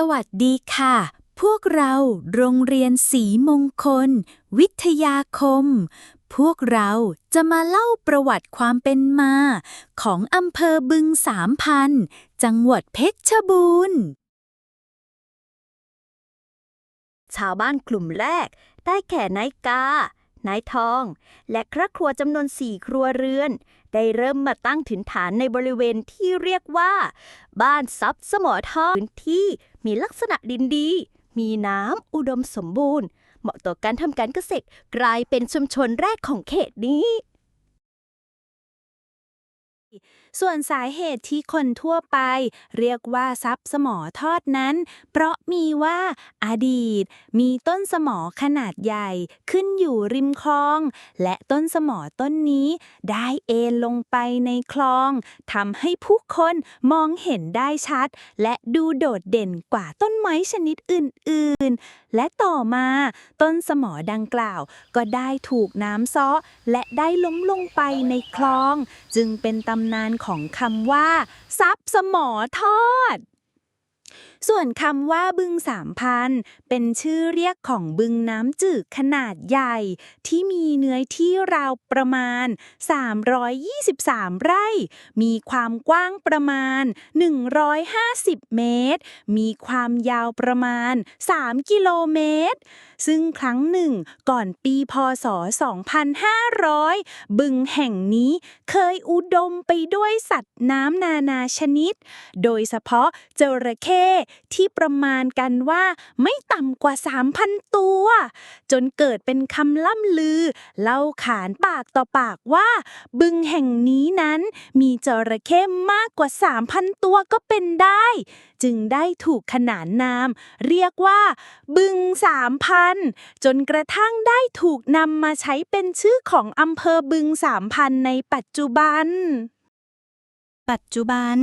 สวัสดีค่ะ พวกเราโรงเรียนศรีมงคล วิทยาคม พวกเราจะมาเล่าประวัติความเป็นมา ของอำเภอบึงสามพัน จังหวัดเพชรบูรณ์ ชาวบ้านกลุ่มแรกได้แก่นายกา นายทอง และครอบครัวจำนวนสี่ครัวเรือน ได้เริ่มมาตั้งถิ่นฐานในบริเวณที่เรียกว่า บ้านซับสมอทองพื้นที่มีลักษณะดินดี มีน้ำอุดมสมบูรณ์ เหมาะต่อการทำการเกษตรกลายเป็นชุมชนแรกของเขตนี้ ส่วนสาเหตุที่คนทั่วไป เรียกว่าซับสมอทอดนั้น เพราะมีว่าอดีต มีต้นสมอขนาดใหญ่ขึ้นอยู่ริมคลอง และต้นสมอต้นนี้ได้เอนลงไปในคลองทำให้ผู้คนมองเห็นได้ชัด และดูโดดเด่นกว่าต้นไม้ชนิดอื่น ๆ และต่อมาต้นสมอดังกล่าว ก็ได้ถูกน้ำซ้อและได้ล้มลงไปในคลอง จึงเป็นตำำนานของคำว่าซับสมอทอด ส่วนคำว่าบึงสามพันเป็นชื่อเรียกของบึงน้ำจืดขนาดใหญ่ ที่มีเนื้อที่ราวประมาณ 323 ไร่ มีความกว้างประมาณ 150 เมตร มีความยาวประมาณ 3 กิโลเมตร ซึ่งครั้งหนึ่งก่อนปีพศ 2500 บึงแห่งนี้เคยอุดมไปด้วยสัตว์น้ำนานาชนิด โดยเฉพาะจระเข้ที่ประมาณกันว่าไม่ต่ำกว่า 3,000 ตัว จนเกิดเป็นคำล่ำลือ เล่าขานปากต่อปากว่า บึงแห่งนี้นั้นมีจระเข้มากกว่า 3,000 ตัวก็เป็นได้ จึงได้ถูกขนานนาม เรียกว่า บึงสามพันจนกระทั่งได้ถูกนำมาใช้เป็นชื่อของอำเภอบึงสามพันในปัจจุบัน ปัจจุบัน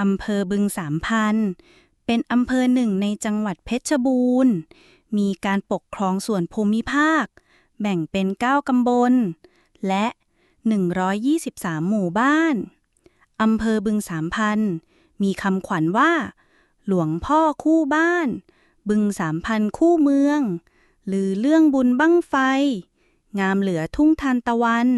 อำเภอบึงสามพัน เป็นอำเภอหนึ่งในจังหวัดเพชรบูรณ์ มีการปกครองส่วนภูมิภาค แบ่งเป็น 9 ตำบล และ 123 หมู่บ้าน อำเภอบึงสามพัน มีคำขวัญว่า หลวงพ่อคู่บ้าน บึงสามพันคู่เมือง หรือเรื่องบุญบั้งไฟ งามเหลือทุ่งทานตะวัน